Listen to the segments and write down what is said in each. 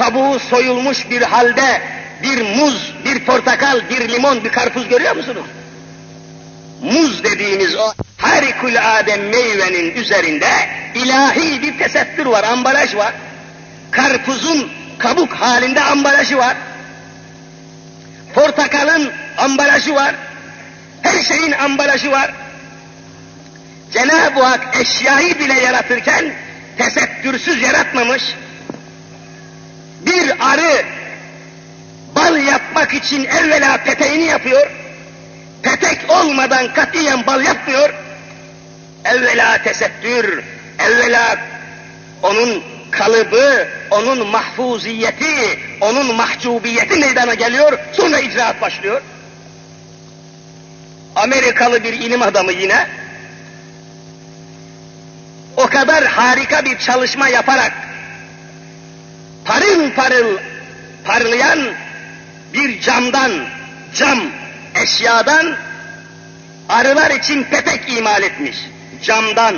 kabuğu soyulmuş bir halde bir muz, bir portakal, bir limon, bir karpuz görüyor musunuz? Muz dediğimiz o harikulade meyvenin üzerinde ilahi bir tesettür var, ambalaj var. Karpuzun kabuk halinde ambalajı var. Portakalın ambalajı var. Her şeyin ambalajı var. Cenab-ı Hak eşyayı bile yaratırken tesettürsüz yaratmamış. Bir arı bal yapmak için evvela peteğini yapıyor. Petek olmadan katiyen bal yapmıyor. Evvela tesettür, evvela onun kalıbı, onun mahfuziyeti, onun mahcubiyeti meydana geliyor, sonra icraat başlıyor. Amerikalı bir ilim adamı yine, o kadar harika bir çalışma yaparak, parıl parıl parlayan bir camdan, cam eşyadan arılar için petek imal etmiş. Camdan,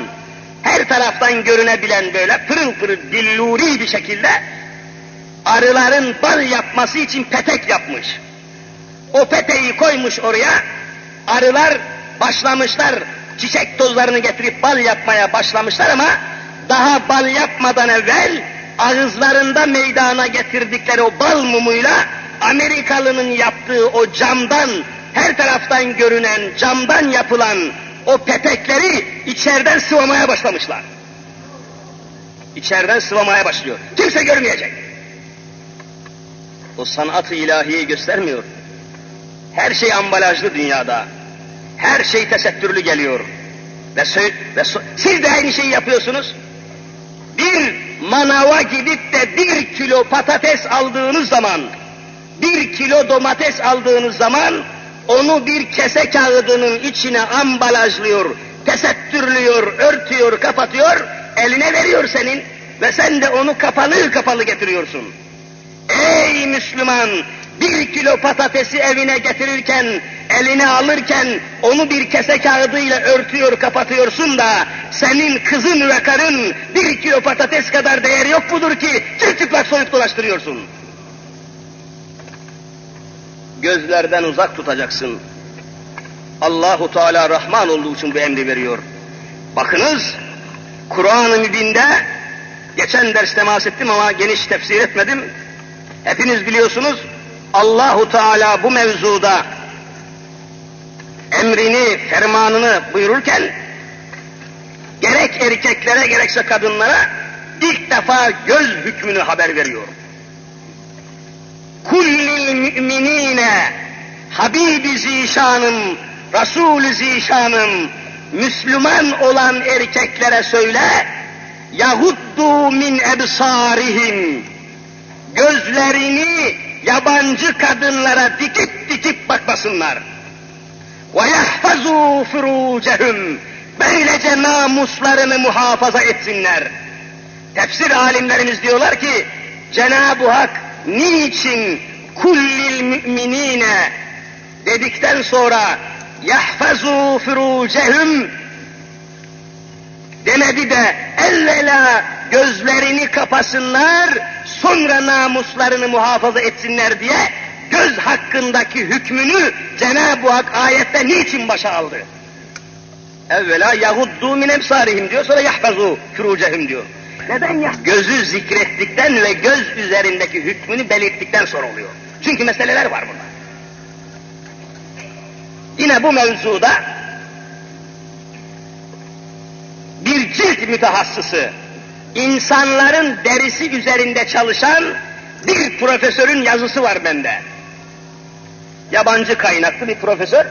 her taraftan görünebilen böyle pırıl pırıl dilluri bir şekilde arıların bal yapması için petek yapmış. O peteği koymuş oraya, arılar başlamışlar çiçek tozlarını getirip bal yapmaya başlamışlar ama daha bal yapmadan evvel ağızlarında meydana getirdikleri o bal mumuyla Amerikalının yaptığı o camdan, her taraftan görünen camdan yapılan o petekleri içeriden sıvamaya başlamışlar. İçeriden sıvamaya başlıyor. Kimse görmeyecek. O sanat-ı ilahiyi göstermiyor. Her şey ambalajlı dünyada. Her şey tesettürlü geliyor. Ve, ve siz de aynı şeyi yapıyorsunuz. Bir manava gidip de bir kilo patates aldığınız zaman, bir kilo domates aldığınız zaman, onu bir kese kağıdının içine ambalajlıyor, tesettürlüyor, örtüyor, kapatıyor, eline veriyor senin ve sen de onu kapalı kapalı getiriyorsun. Ey Müslüman! Bir kilo patatesi evine getirirken, eline alırken onu bir kese kağıdıyla örtüyor, kapatıyorsun da senin kızın ve karın bir kilo patates kadar değeri yok mudur ki çıplak soyup dolaştırıyorsun? Gözlerden uzak tutacaksın. Allahu Teala Rahman olduğu için bu emri veriyor. Bakınız Kur'an-ı Mübin'de geçen ders temas ettim ama geniş tefsir etmedim. Hepiniz biliyorsunuz Allahu Teala bu mevzuda emrini, fermanını buyururken gerek erkeklere gerekse kadınlara ilk defa göz hükmünü haber veriyor. Kullil müminine Habibi zişanım, Resul-i zişanım, Müslüman olan erkeklere söyle, yahuddu min ebsarihim, gözlerini yabancı kadınlara dikip dikip bakmasınlar. Yahfazu furucehum, böylece namuslarını muhafaza etsinler. Tefsir alimlerimiz diyorlar ki, Cenab-ı Hak niçin kullil müminine dedikten sonra yahfazu furucehum demedi de evvela gözlerini kapasınlar sonra namuslarını muhafaza etsinler diye göz hakkındaki hükmünü Cenab-ı Hak ayette niçin başa aldı? Evvela yahuddu min emsarihim diyor sonra yahfazu furucehum diyor. Neden ya? Gözü zikrettikten ve göz üzerindeki hükmünü belirttikten sonra oluyor. Çünkü meseleler var burada. Yine bu mevzuda bir cilt mütehassısı, insanların derisi üzerinde çalışan bir profesörün yazısı var bende. Yabancı kaynaklı bir profesör,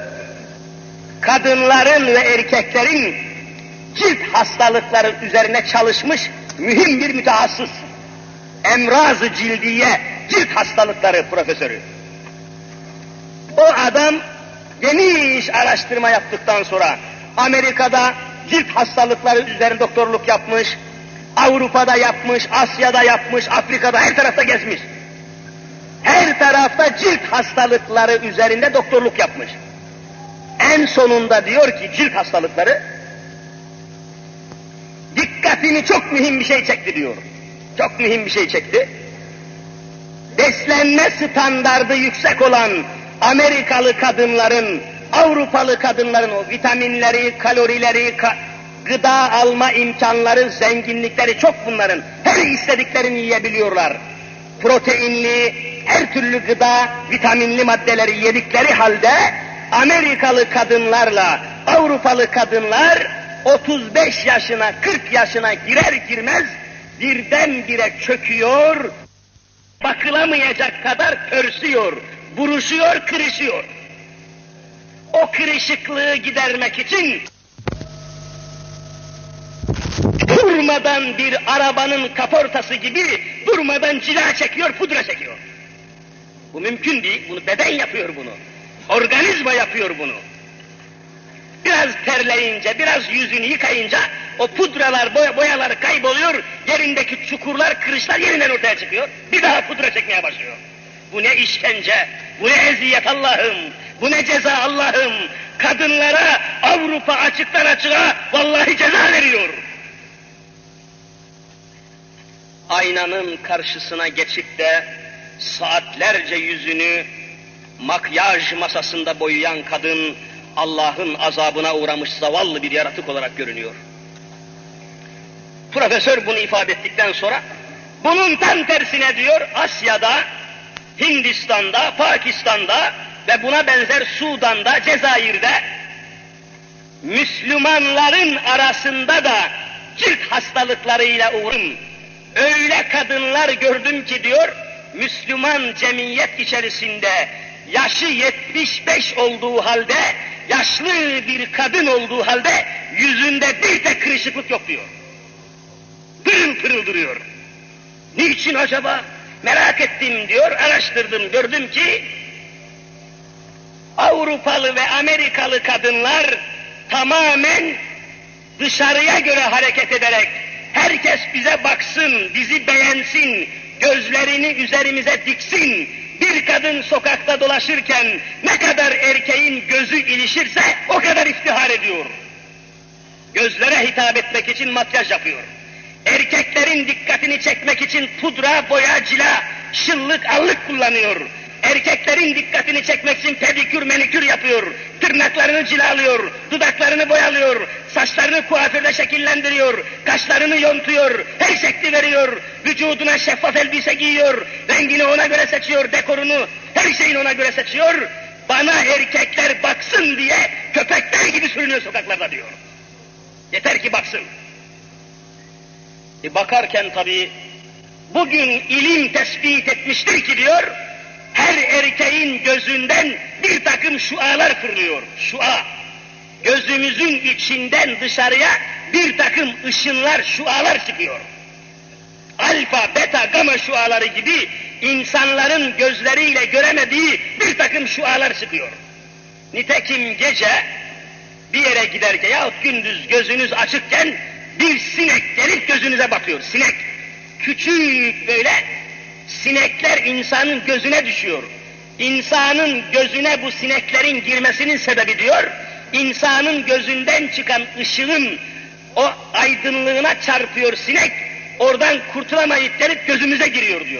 kadınların ve erkeklerin cilt hastalıkları üzerine çalışmış mühim bir mütehassıs. Emraz-ı cildiye cilt hastalıkları profesörü. O adam geniş araştırma yaptıktan sonra Amerika'da cilt hastalıkları üzerine doktorluk yapmış, Avrupa'da yapmış, Asya'da yapmış, Afrika'da her tarafta gezmiş. Her tarafta cilt hastalıkları üzerinde doktorluk yapmış. En sonunda diyor ki cilt hastalıkları dikkatini çok mühim bir şey çekti diyor. Çok mühim bir şey çekti. beslenme standardı yüksek olan Amerikalı kadınların, Avrupalı kadınların o vitaminleri, kalorileri, ka- gıda alma imkanları, zenginlikleri çok bunların. Her istediklerini yiyebiliyorlar. Proteinli, her türlü gıda, vitaminli maddeleri yedikleri halde Amerikalı kadınlarla Avrupalı kadınlar 35 yaşına 40 yaşına girer girmez birdenbire çöküyor, bakılamayacak kadar pörsüyor, buruşuyor, kırışıyor. O kırışıklığı gidermek için durmadan bir arabanın kaportası gibi durmadan cila çekiyor, pudra çekiyor. Bu mümkün değil, bunu beden yapıyor bunu. Organizma yapıyor bunu. Biraz terleyince, biraz yüzünü yıkayınca o pudralar, boya, boyalar kayboluyor, yerindeki çukurlar, kırışlar yeniden ortaya çıkıyor. Bir daha pudra çekmeye başlıyor. Bu ne işkence, bu ne eziyet Allah'ım, bu ne ceza Allah'ım. Kadınlara Avrupa açıktan açığa vallahi ceza veriyor. Aynanın karşısına geçip de saatlerce yüzünü makyaj masasında boyayan kadın Allah'ın azabına uğramış zavallı bir yaratık olarak görünüyor. Profesör bunu ifade ettikten sonra bunun tam tersine diyor Asya'da, Hindistan'da, Pakistan'da ve buna benzer Sudan'da, Cezayir'de Müslümanların arasında da cilt hastalıklarıyla uğrun. Öyle kadınlar gördüm ki diyor, Müslüman cemiyet içerisinde yaşı 75 olduğu halde, yaşlı bir kadın olduğu halde yüzünde bir tek kırışıklık yok diyor. Pırıl pırıl duruyor. Niçin acaba? Merak ettim diyor, araştırdım, gördüm ki Avrupalı ve Amerikalı kadınlar tamamen dışarıya göre hareket ederek herkes bize baksın, bizi beğensin, gözlerini üzerimize diksin. Bir kadın sokakta dolaşırken ne kadar erkeğin gözü ilişirse o kadar iftihar ediyor. Gözlere hitap etmek için makyaj yapıyor. Erkeklerin dikkatini çekmek için pudra, boya, cila, şıllık, allık kullanıyor. Erkeklerin dikkatini çekmek için pedikür, menikür yapıyor. Tırnaklarını cilalıyor, dudaklarını boyalıyor, saçlarını kuaförde şekillendiriyor, kaşlarını yontuyor, her şekli veriyor, vücuduna şeffaf elbise giyiyor, rengini ona göre seçiyor, dekorunu, her şeyini ona göre seçiyor. Bana erkekler baksın diye köpekler gibi sürünüyor sokaklarda diyor. Yeter ki baksın. E bakarken tabii bugün ilim tespit etmiştir ki diyor, her erkeğin gözünden bir takım şualar fırlıyor. Şua. Gözümüzün içinden dışarıya bir takım ışınlar, şualar çıkıyor. Alfa, beta, gama şuaları gibi insanların gözleriyle göremediği bir takım şualar çıkıyor. Nitekim gece bir yere giderken yahut gündüz gözünüz açıkken bir sinek gelip gözünüze bakıyor. Sinek. Küçük böyle sinekler insanın gözüne düşüyor. İnsanın gözüne bu sineklerin girmesinin sebebi diyor, insanın gözünden çıkan ışığın o aydınlığına çarpıyor sinek, oradan kurtulamayıp gelip gözümüze giriyor diyor.